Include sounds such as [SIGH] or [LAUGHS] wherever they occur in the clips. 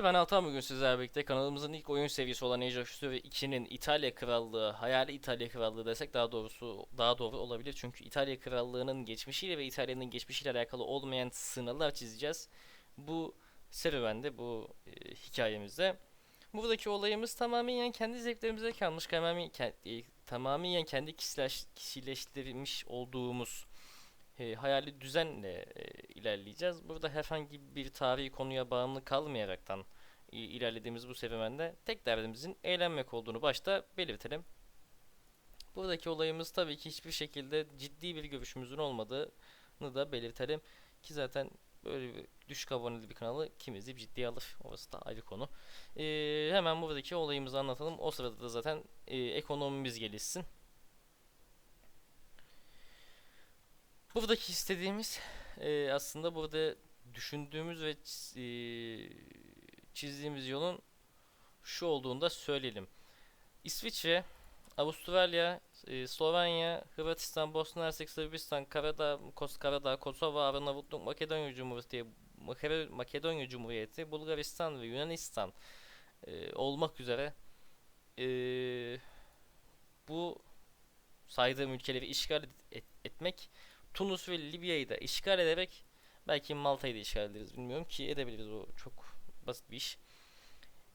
Merhabalar ben Altan bugün sizlerle birlikte kanalımızın ilk oyun seviyesi olan Age of History 2'nin İtalya Krallığı, hayali İtalya Krallığı desek daha doğrusu daha doğru olabilir. Çünkü İtalya Krallığı'nın geçmişiyle ve İtalya'nın geçmişiyle alakalı olmayan sınırlar çizeceğiz. Bu serüvende, bu e, hikayemizde. Buradaki olayımız tamamen kendi zevklerimize kalmış, tamamen, ke- e, tamamen kendi kişileş, kişileştirilmiş olduğumuz e, hayali düzenle e, ilerleyeceğiz. Burada herhangi bir tarihi konuya bağımlı kalmayaraktan e, ilerlediğimiz bu serüvende tek derdimizin eğlenmek olduğunu başta belirtelim. Buradaki olayımız tabii ki hiçbir şekilde ciddi bir görüşümüzün olmadığını da belirtelim. Ki zaten böyle bir düşük aboneli bir kanalı kim izleyip ciddiye alır. Orası da ayrı konu. E, hemen buradaki olayımızı anlatalım. O sırada da zaten e, ekonomimiz gelişsin. Buradaki istediğimiz e, aslında burada düşündüğümüz ve e, çizdiğimiz yolun şu olduğunu da söyleyelim. İsviçre, Avustralya, e, Slovenya, Hırvatistan, Bosna Hersek, Sırbistan, Karadağ, Kos Karadağ, Kosova, Arnavutluk, Makedonya Cumhuriyeti, Makedonya Cumhuriyeti, Bulgaristan ve Yunanistan e, olmak üzere e, bu saydığım ülkeleri işgal et- etmek Tunus ve Libya'yı da işgal ederek belki Malta'yı da işgal ederiz bilmiyorum ki edebiliriz o çok basit bir iş.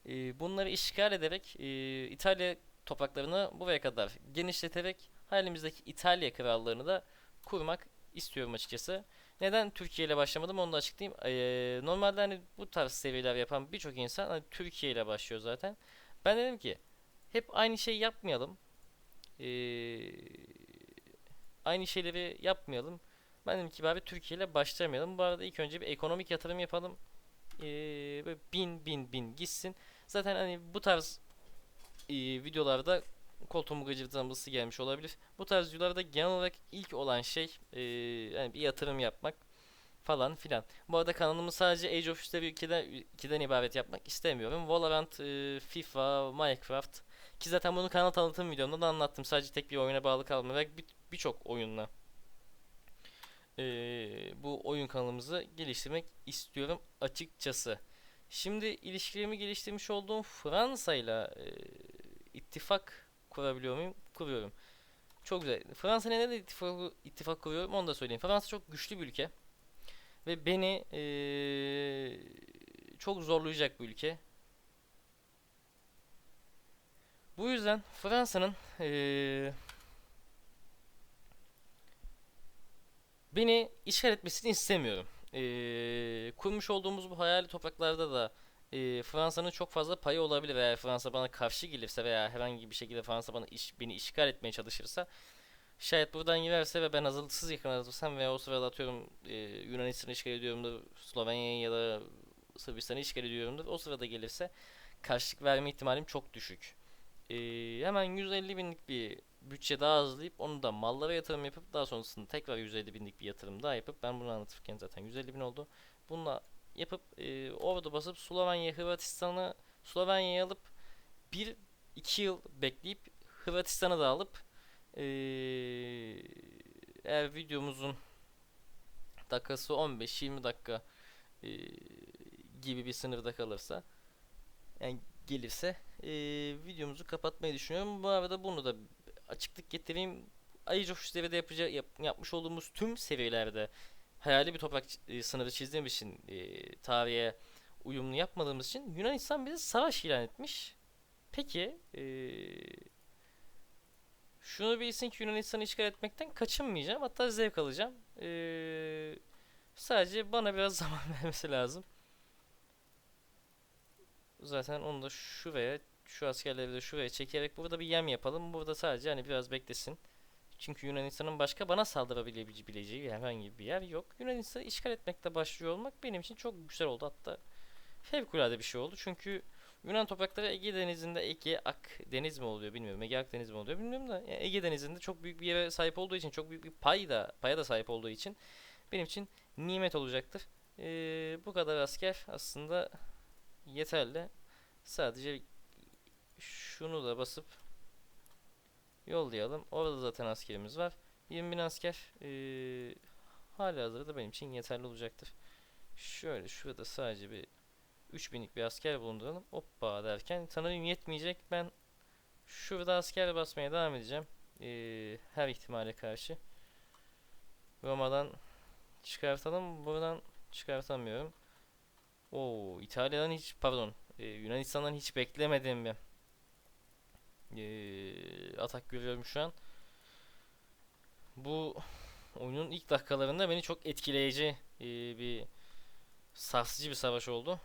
Ee, bunları işgal ederek e, İtalya topraklarını buraya kadar genişleterek halimizdeki İtalya krallığını da kurmak istiyorum açıkçası. Neden Türkiye ile başlamadım onu da açıklayayım. Ee, normalde hani bu tarz seviyeler yapan birçok insan hani Türkiye ile başlıyor zaten. Ben dedim ki hep aynı şeyi yapmayalım. Ee, aynı şeyleri yapmayalım. Ben dedim ki bari Türkiye ile başlamayalım. Bu arada ilk önce bir ekonomik yatırım yapalım. Ee, böyle bin bin bin gitsin. Zaten hani bu tarz e, videolarda koltuğumu gıcırtlaması gelmiş olabilir. Bu tarz videolarda genel olarak ilk olan şey e, yani bir yatırım yapmak falan filan. Bu arada kanalımı sadece Age of History 2'den, 2'den ibaret yapmak istemiyorum. Valorant, e, FIFA, Minecraft ki zaten bunu kanal tanıtım videomda da anlattım. Sadece tek bir oyuna bağlı kalmayarak birçok oyunla eee, bu oyun kanalımızı geliştirmek istiyorum açıkçası. Şimdi ilişkilerimi geliştirmiş olduğum Fransa'yla eee, ittifak kurabiliyor muyum? Kuruyorum. Çok güzel. Fransa neden ittifak, ittifak kuruyorum onu da söyleyeyim. Fransa çok güçlü bir ülke. Ve beni eee, çok zorlayacak bir ülke. Bu yüzden Fransa'nın eee, beni işgal etmesini istemiyorum. Eee, kurmuş olduğumuz bu hayali topraklarda da eee, Fransa'nın çok fazla payı olabilir. Eğer Fransa bana karşı gelirse veya herhangi bir şekilde Fransa bana iş, beni işgal etmeye çalışırsa şayet buradan girerse ve ben hazırlıksız yakalanırsam veya o sırada atıyorum eee Yunanistan'ı işgal ediyorumdur, Slovenya'yı ya da Sırbistan'ı işgal ediyorumdur. O sırada gelirse karşılık verme ihtimalim çok düşük. Ee, hemen 150 binlik bir bütçe daha hazırlayıp onu da mallara yatırım yapıp daha sonrasında tekrar 150 binlik bir yatırım daha yapıp ben bunu anlatırken zaten 150 bin oldu. Bununla yapıp e, orada basıp Slovenya, Hırvatistan'ı Slovenya'yı alıp 1-2 yıl bekleyip Hırvatistan'ı da alıp e, eğer videomuzun dakikası 15-20 dakika e, gibi bir sınırda kalırsa yani gelirse e, videomuzu kapatmayı düşünüyorum. Bu arada bunu da açıklık getireyim. Age of History'de yapacağı, yap- yapmış olduğumuz tüm seviyelerde hayali bir toprak e, sınırı çizdiğimiz için e, tarihe uyumlu yapmadığımız için Yunanistan bize savaş ilan etmiş. Peki e, şunu bilsin ki Yunanistan'ı işgal etmekten kaçınmayacağım. Hatta zevk alacağım. E, sadece bana biraz [LAUGHS] zaman vermesi lazım. Zaten onu da şuraya, şu askerleri de şuraya çekerek burada bir yem yapalım. Burada sadece hani biraz beklesin. Çünkü Yunanistan'ın başka bana saldırabileceği herhangi bir yer yok. Yunanistan'ı işgal etmekle başlıyor olmak benim için çok güzel oldu. Hatta fevkalade bir şey oldu. Çünkü Yunan toprakları Ege Denizi'nde Ege Ak Deniz mi oluyor bilmiyorum. Ege Akdeniz mi oluyor bilmiyorum da yani Ege Denizi'nde çok büyük bir yere sahip olduğu için, çok büyük bir pay da paya da sahip olduğu için benim için nimet olacaktır. Ee, bu kadar asker aslında yeterli. Sadece şunu da basıp yollayalım. Orada zaten askerimiz var. 20 bin asker eee hala hazırda benim için yeterli olacaktır. Şöyle şurada sadece bir 3000'lik bir asker bulunduralım. Hoppa derken sanırım yetmeyecek. Ben şurada asker basmaya devam edeceğim. Ee, her ihtimale karşı. Roma'dan çıkartalım. Buradan çıkartamıyorum. Oo, İtalya'dan hiç pardon e, Yunanistan'dan hiç beklemediğim bir e, atak görüyorum şu an. Bu oyunun ilk dakikalarında beni çok etkileyici e, bir sarsıcı bir savaş oldu.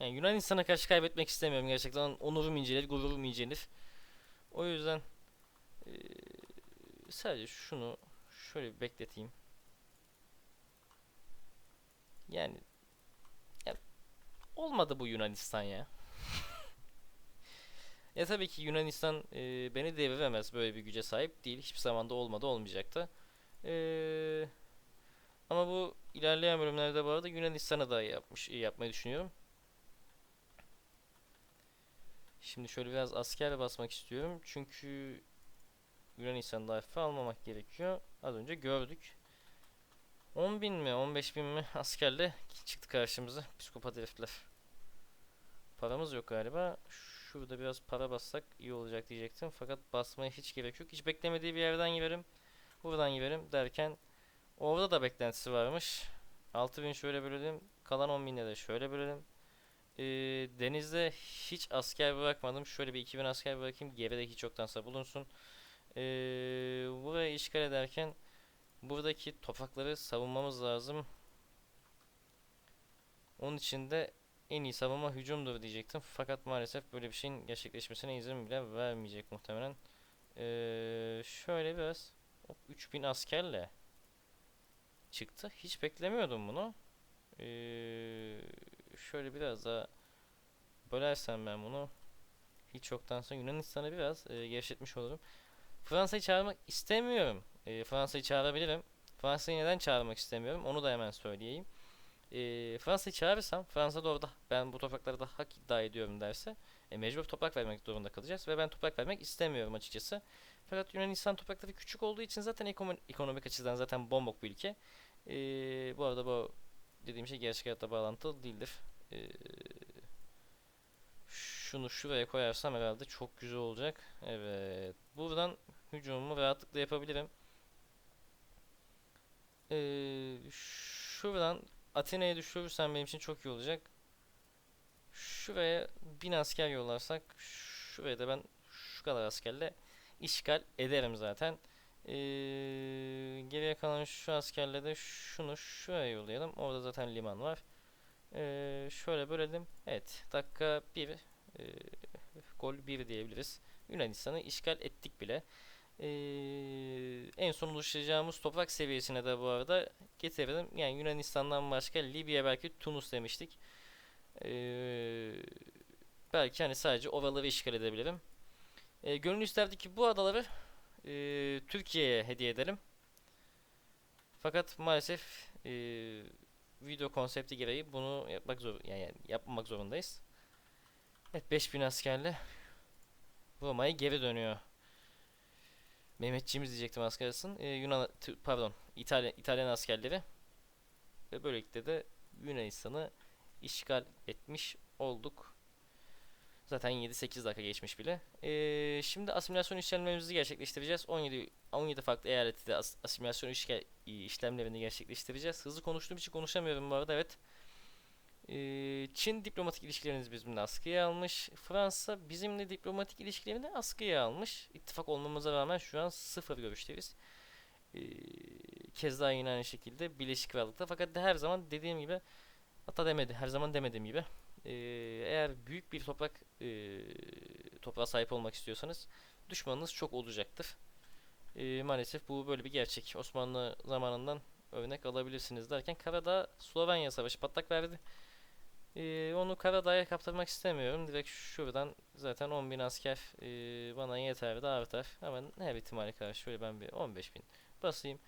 Yani Yunanistan'a karşı kaybetmek istemiyorum gerçekten. Onurum incelir, gururum incelir. O yüzden e, sadece şunu şöyle bir bekleteyim. Yani, ya olmadı bu Yunanistan ya. [LAUGHS] ya tabii ki Yunanistan e, beni deviremez böyle bir güce sahip değil. Hiçbir zaman da olmadı, olmayacak da. E, ama bu ilerleyen bölümlerde bu arada Yunanistan'a da yapmış, yapmayı düşünüyorum. Şimdi şöyle biraz asker basmak istiyorum. Çünkü Yunanistan'da hafife almamak gerekiyor. Az önce gördük. 10 bin mi 15 bin mi [LAUGHS] askerle çıktı karşımıza psikopat herifler. Paramız yok galiba. Şurada biraz para bassak iyi olacak diyecektim. Fakat basmaya hiç gerek yok. Hiç beklemediği bir yerden girerim. Buradan girerim derken orada da beklentisi varmış. 6000 şöyle bölelim. Kalan 10 binle de şöyle bölelim. Ee, denizde hiç asker bırakmadım. Şöyle bir 2000 asker bırakayım. Geride hiç yoktansa bulunsun. Ee, burayı işgal ederken buradaki toprakları savunmamız lazım. Onun için de en iyi savunma hücumdur diyecektim. Fakat maalesef böyle bir şeyin gerçekleşmesine izin bile vermeyecek muhtemelen. Ee, şöyle biraz hop, 3000 askerle çıktı. Hiç beklemiyordum bunu. Ee, şöyle biraz daha bölersem ben bunu hiç yoktansa Yunanistan'ı biraz e, gevşetmiş olurum. Fransa'yı çağırmak istemiyorum. E, Fransa'yı çağırabilirim. Fransa'yı neden çağırmak istemiyorum onu da hemen söyleyeyim. E, Fransa'yı çağırırsam Fransa da orada ben bu topraklarda hak iddia ediyorum derse e, mecbur toprak vermek zorunda kalacağız ve ben toprak vermek istemiyorum açıkçası. Fakat Yunanistan toprakları küçük olduğu için zaten ekonomi, ekonomik açıdan zaten bombok bir ülke. E, bu arada bu dediğim şey gerçek hayatta bağlantılı değildir. E, şunu şuraya koyarsam herhalde çok güzel olacak. Evet. Buradan hücumumu rahatlıkla yapabilirim. Ee, şuradan Atina'ya düşürürsem benim için çok iyi olacak. Şuraya bin asker yollarsak şuraya da ben şu kadar askerle işgal ederim zaten. Ee, geriye kalan şu askerle de şunu şuraya yollayalım. Orada zaten liman var. Ee, şöyle bölelim. Evet. Dakika 1 e, gol 1 diyebiliriz. Yunanistan'ı işgal ettik bile. Ee, en son ulaşacağımız toprak seviyesine de bu arada getirelim. Yani Yunanistan'dan başka Libya belki Tunus demiştik. Ee, belki hani sadece oraları işgal edebilirim. Ee, gönül isterdi ki bu adaları e, Türkiye'ye hediye edelim. Fakat maalesef e, video konsepti gereği bunu yapmak zor yani yapmamak zorundayız. Evet 5000 askerle Roma'ya geri dönüyor. Mehmetçiğimiz diyecektim askersin. Ee, Yunan pardon İtalyan İtalyan askerleri ve böylelikle de Yunanistan'ı işgal etmiş olduk. Zaten 7-8 dakika geçmiş bile. Ee, şimdi asimilasyon işlemlerimizi gerçekleştireceğiz. 17 17 farklı eyalette de as asimilasyon işlemlerini gerçekleştireceğiz. Hızlı konuştuğum için konuşamıyorum bu arada evet. Ee, Çin diplomatik ilişkilerimizi bizimle askıya almış. Fransa bizimle diplomatik ilişkilerini askıya almış. İttifak olmamıza rağmen şu an sıfır görüşteyiz. Ee, kez daha yine aynı şekilde Birleşik Krallık'ta. Fakat de her zaman dediğim gibi hatta demedi. Her zaman demediğim gibi. Ee, eğer büyük bir toprak e, toprağa sahip olmak istiyorsanız düşmanınız çok olacaktır. Ee, maalesef bu böyle bir gerçek. Osmanlı zamanından örnek alabilirsiniz derken Karadağ Slovenya Savaşı patlak verdi. Ee, onu Karadağ'a kaptırmak istemiyorum. Direkt şuradan zaten 10.000 asker e, bana yeter de artar. Ama her ihtimale karşı şöyle ben bir 15.000 basayım.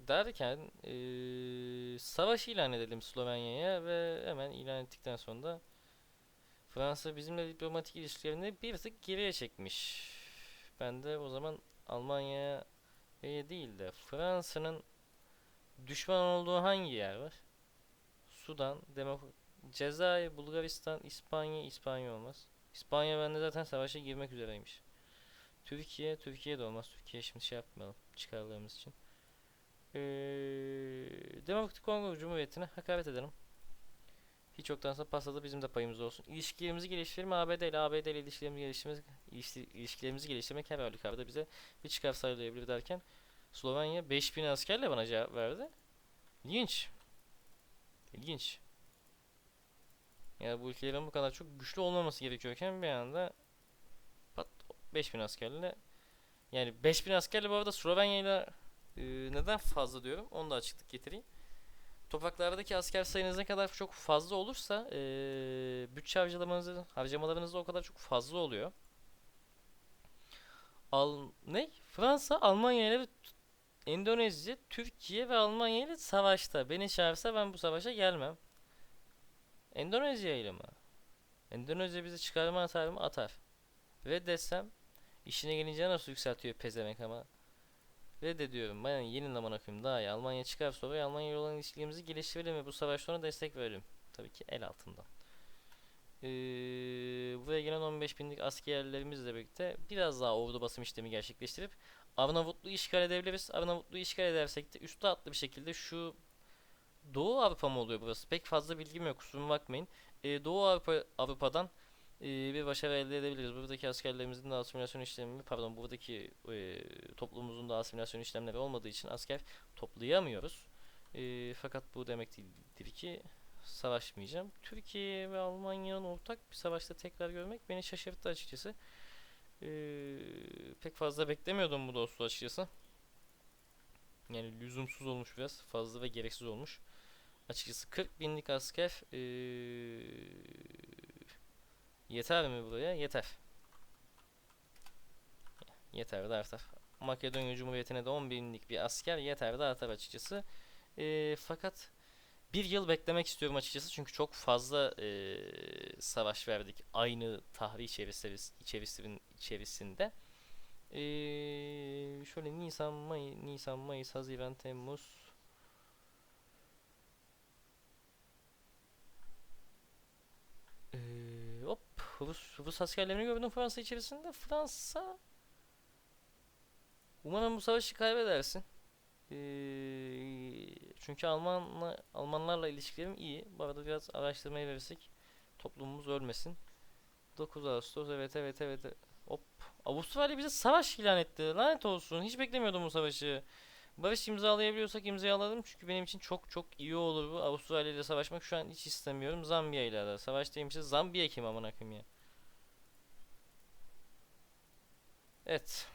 Derken e, savaş ilan edelim Slovenya'ya ve hemen ilan ettikten sonra da Fransa bizimle diplomatik ilişkilerini bir tık geriye çekmiş. Ben de o zaman Almanya'ya değil de Fransa'nın düşman olduğu hangi yer var? Sudan, Demok Cezayir, Bulgaristan, İspanya, İspanya olmaz. İspanya bende zaten savaşa girmek üzereymiş. Türkiye, Türkiye de olmaz. Türkiye şimdi şey yapmayalım çıkarlarımız için. Ee, Demokratik Kongo Cumhuriyeti'ne hakaret edelim. Hiç yoktansa pastada bizim de payımız olsun. İlişkilerimizi geliştirelim. ABD ile ABD ile ilişkilerimizi geliştirmek, ilişki- ilişkilerimizi geliştirmek her halükarda bize bir çıkar sağlayabilir derken Slovenya 5000 askerle bana cevap verdi. İlginç. İlginç. Yani bu ülkelerin bu kadar çok güçlü olmaması gerekiyorken bir anda pat 5000 askerle yani 5000 askerle bu arada Slovenya ile e, neden fazla diyorum onu da açıklık getireyim. Topraklardaki asker sayınız ne kadar çok fazla olursa e, bütçe harcamalarınız, harcamalarınız da o kadar çok fazla oluyor. Al ne? Fransa Almanya ile Endonezya, Türkiye ve Almanya ile savaşta. Beni çağırsa ben bu savaşa gelmem. Endonezya ile mi? Endonezya bizi çıkarma atar mı? Atar. Ve desem işine gelince nasıl yükseltiyor pezemek ama. Reddediyorum. Ben yeni zaman akıyım daha iyi. Almanya çıkar sonra Almanya olan ilişkilerimizi geliştirelim ve bu savaş sonra destek verelim. Tabii ki el altından. Ee, buraya gelen 15 binlik askerlerimizle birlikte biraz daha ordu basım işlemi gerçekleştirip Arnavutluğu işgal edebiliriz. Arnavutluğu işgal edersek de üstü atlı bir şekilde şu Doğu Avrupa mı oluyor burası? Pek fazla bilgim yok kusuruma bakmayın. Ee, Doğu Avrupa Avrupa'dan e, bir başarı elde edebiliriz. Buradaki askerlerimizin de asimilasyon işlemi, pardon buradaki e, toplumumuzun da asimilasyon işlemleri olmadığı için asker toplayamıyoruz. E, fakat bu demek değildir ki savaşmayacağım. Türkiye ve Almanya'nın ortak bir savaşta tekrar görmek beni şaşırttı açıkçası. E, pek fazla beklemiyordum bu dostluğu açıkçası. Yani lüzumsuz olmuş biraz. Fazla ve gereksiz olmuş. Açıkçası 40 binlik asker e, yeter mi buraya? Yeter. Yeter de artar. Makedonya Cumhuriyeti'ne de 10 binlik bir asker yeter de artar açıkçası. E, fakat bir yıl beklemek istiyorum açıkçası çünkü çok fazla e, savaş verdik aynı tarih içerisinde, içerisinde, içerisinde. E, şöyle Nisan, May, Nisan, Mayıs, Haziran, Temmuz. E, hop Rus, Rus askerlerini gördüm Fransa içerisinde. Fransa Umarım bu savaşı kaybedersin. Çünkü Almanla, Almanlarla ilişkilerim iyi. Bu arada biraz araştırmayı verirsek toplumumuz ölmesin. 9 Ağustos evet evet evet. Hop. Avustralya bize savaş ilan etti. Lanet olsun. Hiç beklemiyordum bu savaşı. Barış imzalayabiliyorsak imzalayalım çünkü benim için çok çok iyi olur bu. Avustralya ile savaşmak şu an hiç istemiyorum. Zambiya ile de. Savaş değilmişiz. Zambiya kim amına koyayım ya. Evet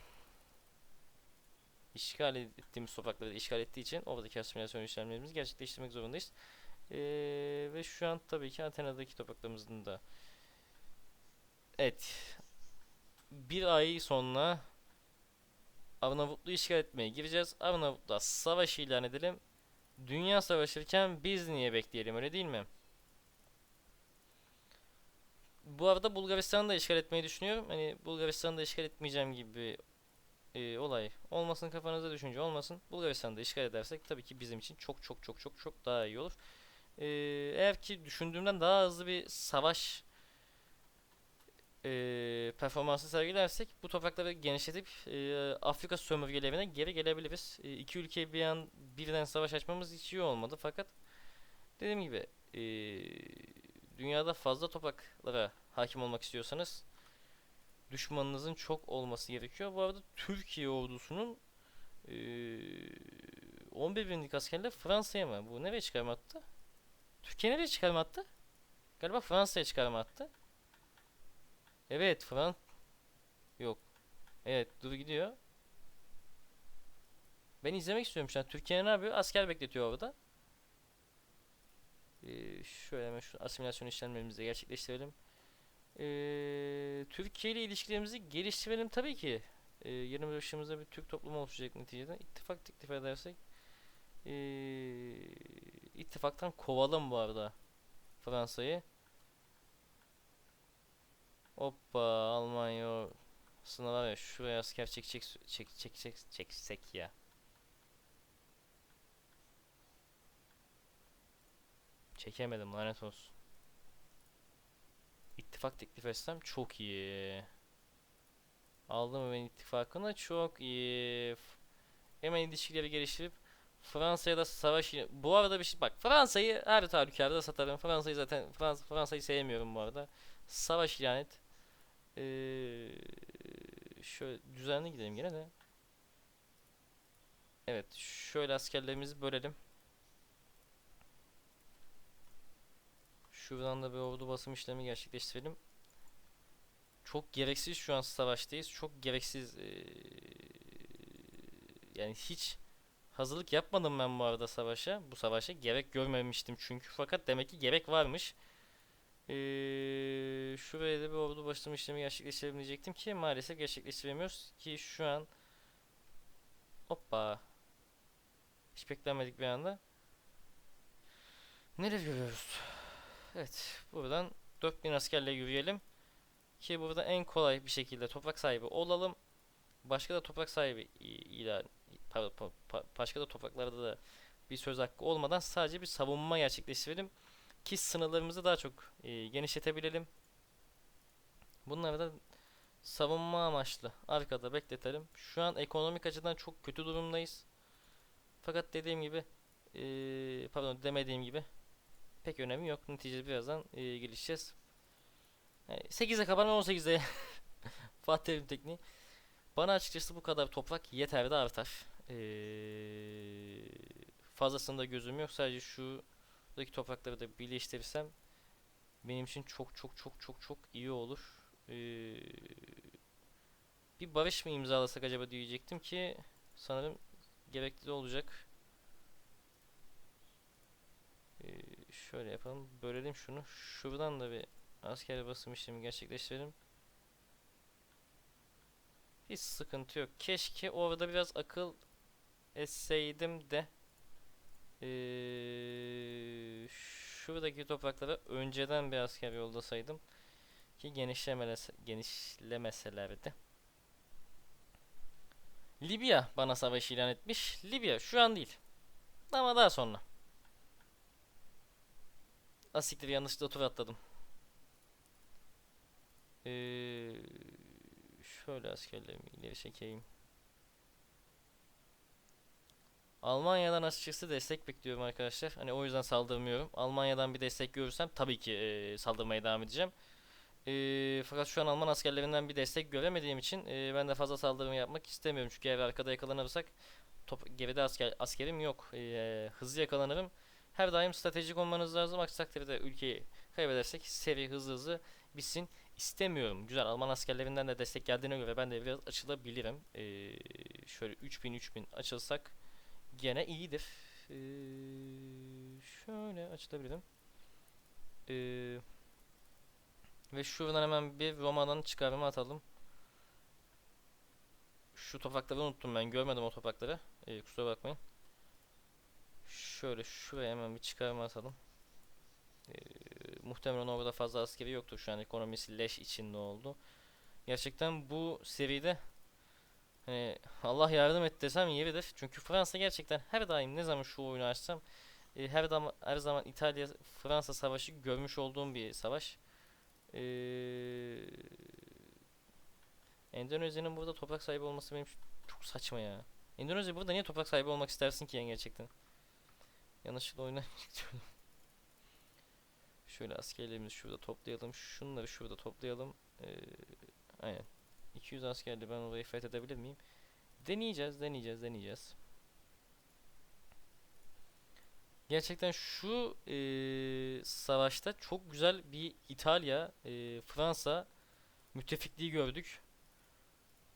işgal ettiğimiz toprakları işgal ettiği için oradaki asimilasyon işlemlerimizi gerçekleştirmek zorundayız. Ee, ve şu an tabii ki Atina'daki topraklarımızın da Evet bir ay sonra Arnavutluğu işgal etmeye gireceğiz. Arnavutluğa savaş ilan edelim. Dünya savaşırken biz niye bekleyelim öyle değil mi? Bu arada Bulgaristan'ı da işgal etmeyi düşünüyorum. Hani Bulgaristan'ı da işgal etmeyeceğim gibi e, olay olmasın kafanızda düşünce olmasın. Bulgaristan'da işgal edersek tabii ki bizim için çok çok çok çok çok daha iyi olur. E, eğer ki düşündüğümden daha hızlı bir savaş e, performansı sergilersek bu toprakları genişletip e, Afrika sömürgelerine geri gelebiliriz. E, iki ülke bir an birden savaş açmamız hiç iyi olmadı fakat dediğim gibi e, dünyada fazla topraklara hakim olmak istiyorsanız düşmanınızın çok olması gerekiyor. Bu arada Türkiye ordusunun e, 11 binlik askerle Fransa'ya mı? Bu nereye çıkarma attı? Türkiye nereye çıkarma attı? Galiba Fransa'ya çıkarma attı. Evet Fran Yok. Evet dur gidiyor. Ben izlemek istiyorum şu an. Türkiye ne yapıyor? Asker bekletiyor orada. Ee, şöyle hemen şu asimilasyon işlemlerimizi gerçekleştirelim. Ee, Türkiye ile ilişkilerimizi geliştirelim tabii ki. Ee, yarın başımızda bir Türk toplumu oluşacak neticede. İttifak teklif edersek ee, ittifaktan kovalım bu arada Fransa'yı. Hoppa Almanya var ya şuraya asker çekecek çek, çek, çek, çeksek ya. Çekemedim lanet olsun. İttifak teklif etsem çok iyi. Aldım hemen ittifakına çok iyi. Hemen ilişkileri geliştirip Fransa'ya da savaş bu arada bir şey bak Fransa'yı her halükarda satarım. Fransa'yı zaten Frans Fransa'yı sevmiyorum bu arada. Savaş ilan et. Ee, şöyle düzenli gidelim gene de. Evet, şöyle askerlerimizi bölelim. Şuradan da bir ordu basım işlemi gerçekleştirelim. Çok gereksiz şu an savaştayız. Çok gereksiz eee, yani hiç hazırlık yapmadım ben bu arada savaşa. Bu savaşa gerek görmemiştim çünkü. Fakat demek ki gerek varmış. Eee şuraya da bir ordu basım işlemi gerçekleştirelim diyecektim ki maalesef gerçekleştiremiyoruz ki şu an hoppa hiç beklenmedik bir anda. Nereye görüyoruz? Evet, buradan 4000 askerle yürüyelim. Ki burada en kolay bir şekilde toprak sahibi olalım. Başka da toprak sahibi ilan başka da topraklarda da bir söz hakkı olmadan sadece bir savunma gerçekleştirelim ki sınırlarımızı daha çok e, genişletebilelim. Bunları da savunma amaçlı arkada bekletelim. Şu an ekonomik açıdan çok kötü durumdayız. Fakat dediğim gibi e, pardon demediğim gibi pek önemi yok. Neticede birazdan e, gelişeceğiz. Yani 8'e kapanan 18'e Fatih Terim tekniği. Bana açıkçası bu kadar toprak yeter de artar. Ee, fazlasında gözüm yok. Sadece şuradaki toprakları da birleştirirsem benim için çok çok çok çok çok iyi olur. Ee, bir barış mı imzalasak acaba diyecektim ki sanırım gerekli olacak. Ee, şöyle yapalım. Bölelim şunu. Şuradan da bir asker basım işlemi gerçekleştirelim. Hiç sıkıntı yok. Keşke orada biraz akıl etseydim de ee, şuradaki topraklara önceden bir asker yollasaydım ki genişlemese, genişlemeselerdi. Libya bana savaş ilan etmiş. Libya şu an değil. Ama daha sonra. Asiktir yanlışlıkla tur atladım. Ee, şöyle askerlerimi ileri çekeyim. Almanya'dan açıkçası destek bekliyorum arkadaşlar. Hani o yüzden saldırmıyorum. Almanya'dan bir destek görürsem tabii ki e, saldırmaya devam edeceğim. E, fakat şu an Alman askerlerinden bir destek göremediğim için e, ben de fazla saldırma yapmak istemiyorum. Çünkü eğer arkada yakalanırsak top, geride asker, askerim yok. E, hızlı yakalanırım. Her daim stratejik olmanız lazım. Aksi takdirde ülkeyi kaybedersek seri hızlı hızlı bitsin istemiyorum. Güzel Alman askerlerinden de destek geldiğine göre ben de biraz açılabilirim. Ee, şöyle 3000 3000 açılsak gene iyidir. Ee, şöyle açılabilirim. Ee, ve şuradan hemen bir Roma'dan çıkarma atalım. Şu toprakları unuttum ben. Görmedim o toprakları. Ee, kusura bakmayın. Şöyle şuraya hemen bir çıkarma atalım. Ee, muhtemelen orada fazla askeri yoktur. Şu an ekonomisi leş içinde oldu. Gerçekten bu seride hani Allah yardım et desem yeridir. Çünkü Fransa gerçekten her daim ne zaman şu oyunu açsam e, her zaman her zaman İtalya Fransa savaşı görmüş olduğum bir savaş. Ee, Endonezya'nın burada toprak sahibi olması benim çok saçma ya. Endonezya burada niye toprak sahibi olmak istersin ki yani gerçekten? Yanlışlıkla oyuna [LAUGHS] gidiyorum. Şöyle askerlerimizi şurada toplayalım. Şunları şurada toplayalım. Ee, aynen. 200 askerle ben orayı fethedebilir miyim? Deneyeceğiz, deneyeceğiz, deneyeceğiz. Gerçekten şu eee, savaşta çok güzel bir İtalya, eee, Fransa müttefikliği gördük.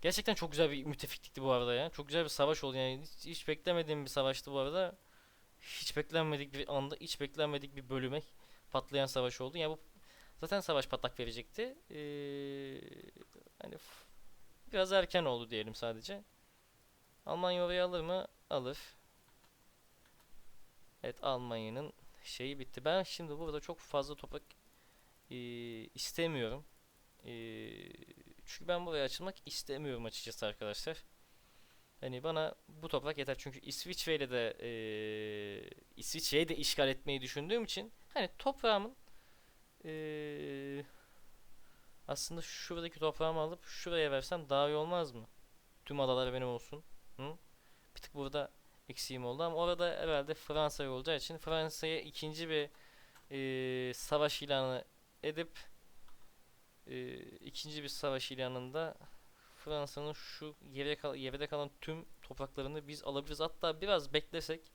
Gerçekten çok güzel bir müttefiklikti bu arada ya. Çok güzel bir savaş oldu yani. Hiç, hiç beklemediğim bir savaştı bu arada. Hiç beklenmedik bir anda, hiç beklenmedik bir bölüme patlayan savaş oldu. Yani bu zaten savaş patlak verecekti. Ee, hani biraz erken oldu diyelim sadece. Almanya orayı alır mı? Alır. Evet Almanya'nın şeyi bitti. Ben şimdi burada çok fazla toprak ee, istemiyorum. Ee, çünkü ben buraya açılmak istemiyorum açıkçası arkadaşlar. Hani bana bu toprak yeter çünkü İsviçre'yle de eee İsviçre'yi de işgal etmeyi düşündüğüm için hani toprağımın eee aslında şuradaki toprağımı alıp şuraya versem daha iyi olmaz mı? Tüm adalar benim olsun. Hı? Bir tık burada eksiğim oldu ama orada herhalde Fransa olacağı için Fransa'ya ikinci bir eee, savaş ilanı edip eee, ikinci bir savaş ilanında Fransa'nın şu geriye kal geride kalan tüm topraklarını biz alabiliriz. Hatta biraz beklesek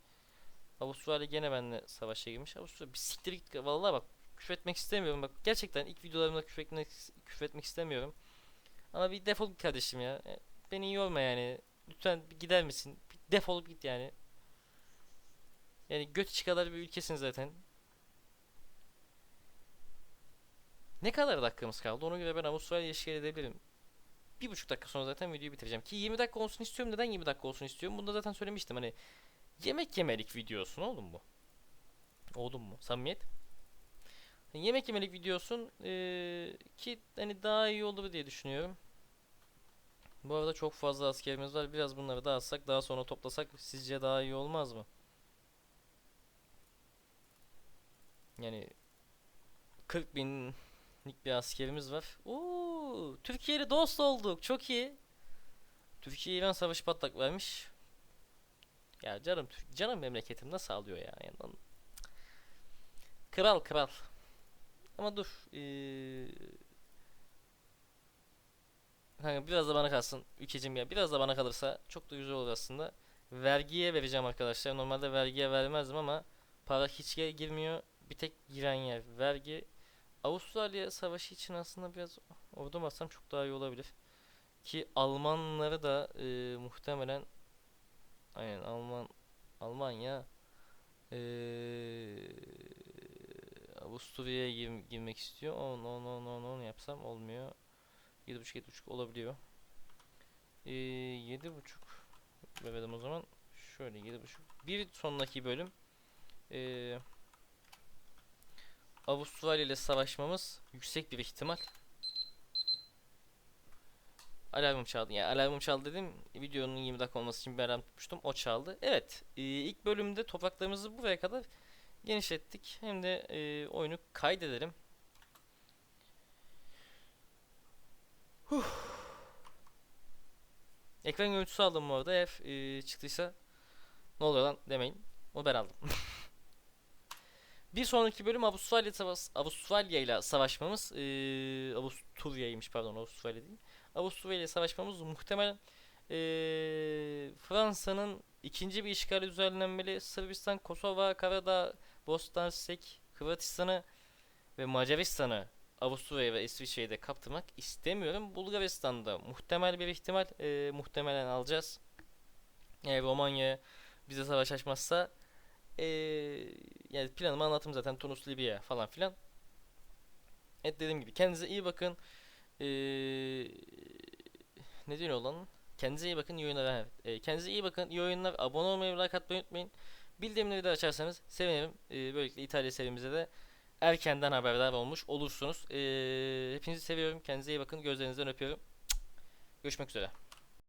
Avustralya gene benimle savaşa girmiş. Avustralya bir siktir git. Vallahi bak küfretmek istemiyorum. Bak gerçekten ilk videolarımda küfretmek, küfretmek istemiyorum. Ama bir defol git kardeşim ya. E, Beni yorma yani. Lütfen bir gider misin? Bir defolup git yani. Yani göt içi kadar bir ülkesin zaten. Ne kadar dakikamız kaldı? Ona göre ben Avustralya'ya işgal edebilirim. Bir buçuk dakika sonra zaten videoyu bitireceğim. Ki 20 dakika olsun istiyorum. Neden 20 dakika olsun istiyorum? Bunu da zaten söylemiştim. Hani yemek yemelik videosun oğlum bu. Oğlum mu? Samimiyet. Hani yemek yemelik videosun eee, ki hani daha iyi olur diye düşünüyorum. Bu arada çok fazla askerimiz var. Biraz bunları dağıtsak daha sonra toplasak sizce daha iyi olmaz mı? Yani 40 binlik bir askerimiz var. Oo, Türkiye ile dost olduk. Çok iyi. Türkiye İran savaşı patlak vermiş. Ya canım canım memleketim nasıl alıyor ya? Yani lan- kral kral. Ama dur. Ee... Kanka biraz da bana kalsın ülkecim ya. Biraz da bana kalırsa çok da güzel olur aslında. Vergiye vereceğim arkadaşlar. Normalde vergiye vermezdim ama para hiç girmiyor. Bir tek giren yer vergi. Avustralya savaşı için aslında biraz ordu bassam çok daha iyi olabilir. Ki Almanları da e, muhtemelen aynen Alman Almanya e, Avusturya'ya gir- girmek istiyor. 10 10 10 10 10 yapsam olmuyor. 7.5 7.5 olabiliyor. E, 7.5 verelim o zaman. Şöyle 7.5. Bir sonraki bölüm e, Avustralya ile savaşmamız yüksek bir ihtimal. Alarmım çaldı. Yani alarmım çaldı dedim. Videonun 20 dakika olması için bir alarm tutmuştum. O çaldı. Evet. e, ilk bölümde topraklarımızı buraya kadar genişlettik. Hem de e, oyunu kaydedelim. Huh. Ekran görüntüsü aldım bu arada. Eğer e, çıktıysa ne oluyor lan demeyin. Onu ben aldım. [LAUGHS] Bir sonraki bölüm Avustralya savaş Avustralya ile savaşmamız eee Avusturya'ymış pardon Avustralya değil. Avusturya ile savaşmamız muhtemelen eee, Fransa'nın ikinci bir işgali düzenlenmeli. Sırbistan, Kosova, Karadağ, Bosna Hersek, Hırvatistan'ı ve Macaristan'ı Avusturya ve İsviçre'yi de kaptırmak istemiyorum. Bulgaristan'da muhtemel bir ihtimal eee, muhtemelen alacağız. Eğer Romanya bize savaş açmazsa eee yani planımı anlattım zaten Tunus, Libya falan filan. Evet dediğim gibi kendinize iyi bakın. Ee, ne diyor olan? Kendinize iyi bakın, iyi oyunlar. Ee, kendinize iyi bakın, iyi oyunlar. Abone olmayı like atmayı unutmayın. Bildirimleri de açarsanız sevinirim. Ee, böylelikle İtalya serimize de erkenden haberdar olmuş olursunuz. Ee, hepinizi seviyorum. Kendinize iyi bakın. Gözlerinizden öpüyorum. Görüşmek üzere.